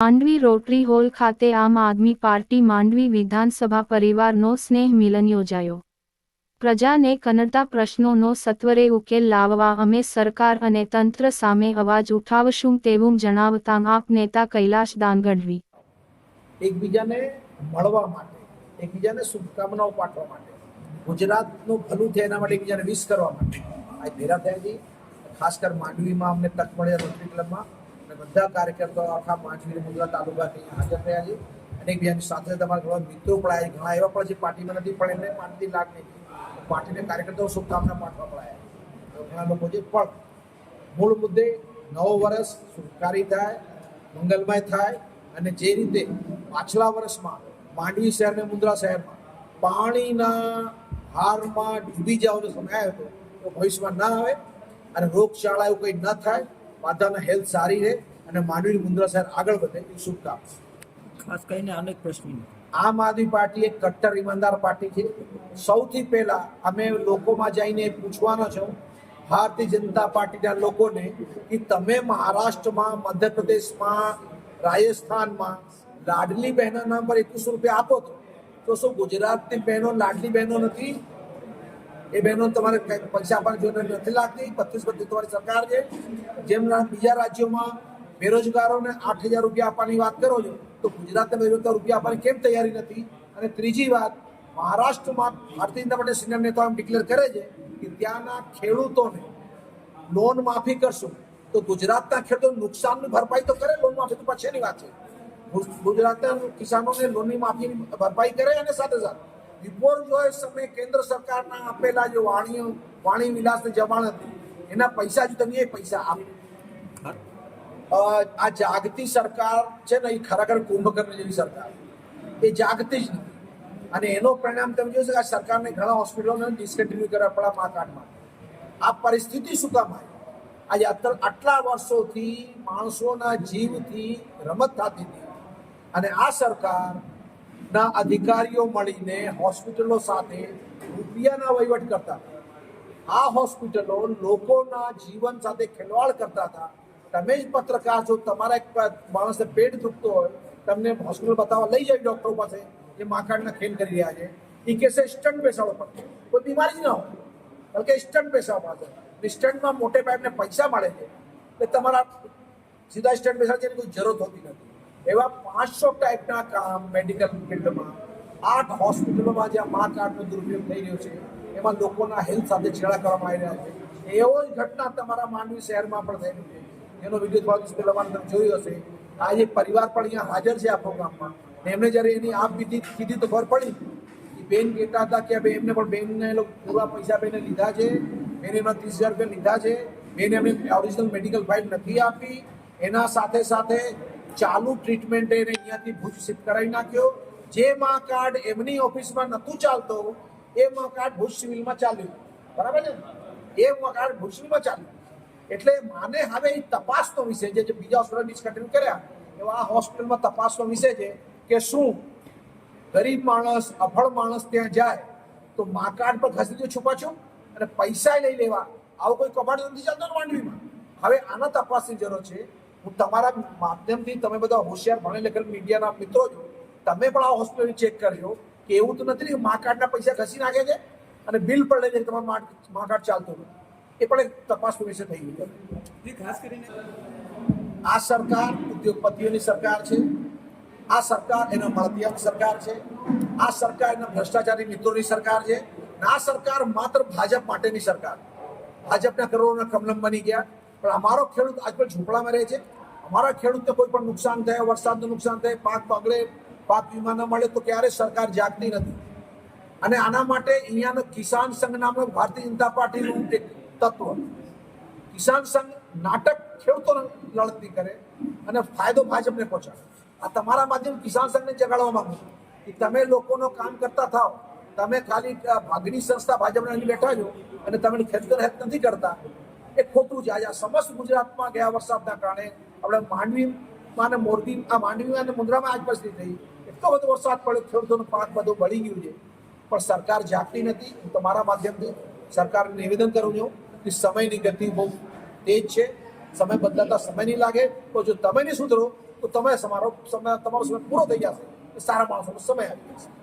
Mandvi rotary hall ખાતે આમ આદમી party Mandvi વિધાનસભા પરિવારનો સ્નેહ મિલન યોજાયો. પ્રજાને કનડતા પ્રશ્નોનો સત્વરે ઉકેલ લાવવા અમે સરકાર અને તંત્ર સામે અવાજ ઉઠાવશું તેવું જણાવતા આપ નેતા કૈલાશ દાનગઢવી એકબીજાને મળવા માટે, એકબીજાને શુભકામનાઓ પાઠવા માટે, ગુજરાતનું ભલું થાય એના માટે એકબીજાને વિશ કરવા માટે. આ ભેરા થયા ખાસ કર માંડવીમાં અમને તક મળ્યા રોટરી ક્લબમાં બધા કાર્યકર્તાઓ આખા માંડવી મુદ્રા તાલુકાથી હાજર રહ્યા છે. અને એકબીજાની સાથે તમારા ઘણા મિત્રો પણ આવ્યા ઘણા એવા પણ જે પાર્ટીમાં નથી, પણ એમને પાર્ટી લાગણી પાર્ટીને કાર્યકર્તાઓ શુભકામના પાઠવા પડાયા ઘણા લોકો છે, પણ મૂળ મુદ્દે નવો વર્ષ સુખકારી થાય, મંગલમય થાય અને જે રીતે પાછલા વર્ષમાં માંડવી શહેર અને મુન્દ્રા શહેરમાં પાણીના હારમાં ડૂબી જવાનો સમય આવ્યો હતો, તો ભવિષ્યમાં ના આવે અને રોગચાળા એવું કંઈ ન થાય. માતાના હેલ્થ સારી રહે. અને માંડવી મુન્દ્રા શહેર આગળ વધે એ શુભકામના. ખાસ કરીને અનેક પ્રશ્નો. આમ આદમી પાર્ટી એક કટ્ટર ઈમાનદાર પાર્ટી છે. સૌથી પહેલા અમે લોકોમાં જઈને પૂછવાનો છો ભારતીય જનતા પાર્ટીના લોકોને કે તમે મહારાષ્ટ્રમાં મધ્યપ્રદેશમાં રાજસ્થાનમાં લાડલી બહેનો નામ પર એકવીસો રૂપિયા આપો છો તો શું ગુજરાતની બહેનો લાડલી બહેનો નથી? એ બહેનો તમારે પૈસા આપવાની જરૂર નથી લાગતી? બત્રીસ બત્રીસ તમારી સરકાર છે. જેમના બીજા રાજ્યોમાં બેરોજગારોને આઠ હજાર રૂપિયા આપવાની વાત કરો છો, તો ગુજરાતને બેરોજગાર રૂપિયા આપવાની કેમ તૈયારી નથી? અને ત્રીજી વાત, મહારાષ્ટ્રમાં ભારતીય જનતા પાર્ટી સિનિયર નેતાઓ ડિક્લેર કરે છે કે ત્યાંના ખેડૂતોને લોન માફી કરશું, તો ગુજરાતના ખેડૂતો નુકસાનની ભરપાઈ તો કરે લોન માફી, તો પછીની વાત છે. ગુજરાતના કિસાનોને લોનની માફીની ભરપાઈ કરે અને સાથે સાથે રિપોર્ટ જો સમયે કેન્દ્ર સરકારના આપેલા જે વાણીઓ, વાણી વિલાસની જમાણ હતી, એના પૈસા જ તમે એ પૈસા આપો. આ જાગતી સરકાર છે ને, એ ખરેખર કુંભકર્ણ જેવી સરકાર. એ જાગતી જ નથી. અને એનો પરિણામ તમે જોશો કે આ સરકારને ઘણા હોસ્પિટલોને ડિસકન્ટિન્યુ કર્યા પડ્યા મા કાર્ડમાં આ પરિસ્થિતિ શું કામ આવી? આજે આટલા વર્ષોથી માણસોના જીવથી રમત થતી હતી. અને આ સરકારના અધિકારીઓ મળીને હોસ્પિટલો સાથે રૂપિયાના વહીવટ કરતા હતા. આ હોસ્પિટલો લોકોના જીવન સાથે ખેલવાડ કરતા હતા. તમે જ પત્રકાર છો, તમારા એક માણસને પેટ દુખતો હોય, તમને હોસ્પિટલ બતાવવા લઈ જાય ડૉક્ટરો પાસે જે માકાડના ખેલ કરી રહ્યા છે. એ કેસે સ્ટન્ટ બેસાડો પડશે કોઈ બીમારી જ ના હોય. બલકે સ્ટન્ટ બેસાડવા પડશે સ્ટન્ટમાં મોટે પાઇપને પૈસા મળે છે. એટલે તમારા સીધા સ્ટન્ટ બેસાડવાની કોઈ જરૂરત હોતી નથી. એવા પાંચસો ટાઈપના કામ મેડિકલ ફિલ્ડમાં આઠ હોસ્પિટલોમાં જ્યાં મા કાર્ડનો દુરુપયોગ થઈ રહ્યો છે, એમાં લોકોના હેલ્થ સાથે છેડા કરવામાં આવી રહ્યા છે. એવો જ ઘટના તમારા માંડવી શહેરમાં પણ થઈ રહી છે. એનો વીડિયો થોડા દિવસ પહેલા તમે જોયું હશે આજે પરિવાર પણ અહીંયા હાજર છે આ પ્રોગ્રામમાં. એમને જ્યારે એની આપ વિધિ કીધી તો ખબર પડી બેન કહેતા હતા કે ભાઈ એમને પણ બેનને લોકો પૂરા પૈસા બેને લીધા છે. બેને એમના ત્રીસ હજાર રૂપિયા લીધા છે. બેને એમને ઓરિજિનલ મેડિકલ ફાઇલ નથી આપી. એના સાથે સાથે ચાલુ ટ્રીટમેન્ટ એને અહીંયાથી ભુજ શિફ્ટ કરાવી નાખ્યો. જે માં કાર્ડ એમની ઓફિસમાં નહોતું ચાલતો, એ માં કાર્ડ ભુજ સિવિલમાં ચાલ્યું. બરાબર ને? એ માં કાર્ડ ભુજ સિવિલમાં ચાલ્યું. એટલે માને હવે એ તપાસનો વિષય છે, જે બીજા હોસ્પિટલ ડિસ્કન્ટિન્યુ કર્યા, એવા આ હોસ્પિટલમાં તપાસનો વિષય છે કે શું ગરીબ માણસ અફળ માણસ ત્યાં જાય, તો મા કાર્ડ પર ઘસી દો છુપાછુપ અને પૈસા લઈ લેવા. આવો કોઈ કબાટ નથી ચાલતો ને માંડવીમાં? હવે આના તપાસની જરૂર છે. હું તમારા માધ્યમથી તમે બધા હોશિયાર ભણે લેખક મીડિયાના મિત્રો છો. તમે પણ આ હોસ્પિટલ ચેક કરજો કે એવું તો નથી કે મા કાર્ડના પૈસા ઘસી નાખે છે? અને બિલ પણ લઈને તમારું મા કાર્ડ ચાલતું નથી એ પણ એક તપાસનો વિષય થઈ ગયું ખાસ કરીને આ સરકાર ઉદ્યોગપતિઓની સરકાર છે આ સરકાર એના મળતિયાની સરકાર છે આ સરકાર એના ભ્રષ્ટાચારી મિત્રોની સરકાર છે આ સરકાર માત્ર ભાજપ માટેની સરકાર. ભાજપના કરોડોના કમલમ બની ગયા. પણ અમારો ખેડૂત આજકાલ ઝૂંપડામાં રહે છે. અમારા ખેડૂતને કોઈ પણ નુકસાન થાય વરસાદનું નુકસાન થાય પાક પગલે પાક વીમા ન મળે તો ક્યારે સરકાર જાગતી નથી? અને આના માટે અહીંયાનો કિસાન સંઘ નામનો ભારતીય જનતા પાર્ટીનું એક તત્વ કિસાન સંઘ નાટક ખેડૂતોને લડતી કરે અને ફાયદો ભાજપને પહોંચાડે. આ તમારા માધ્યમ કિસાન સંઘને જગાડવા માંગુ છું કે તમે લોકોનો કામ કરતા થાઓ તમે ખાલી ભાગની સંસ્થા ભાજપને અહીં બેઠા છો અને તમે ખેતર હેલ્પ નથી કરતા. એ ખોટું છે. આજે સમસ્ત ગુજરાતમાં ગયા વરસાદના કારણે આપણે માંડવીમાં અને મોરબી, આ માંડવીમાં અને મુન્દ્રામાં આજ પછી થઈ. એટલો બધો વરસાદ પડ્યો, ખેડૂતોનો પાક બધું બળી ગયું છે. પણ સરકાર જાગતી નથી. તમારા માધ્યમથી સરકારને નિવેદન કરું છું. કે સમયની ગતિ બહુ તેજ છે. સમય બદલાતા સમય નહીં લાગે. તો જો તમે નહીં સુધરો, તો તમે તમારો સમય તમારો સમય પૂરો થઈ જશે. સારા માણસોનો સમય આવી જશે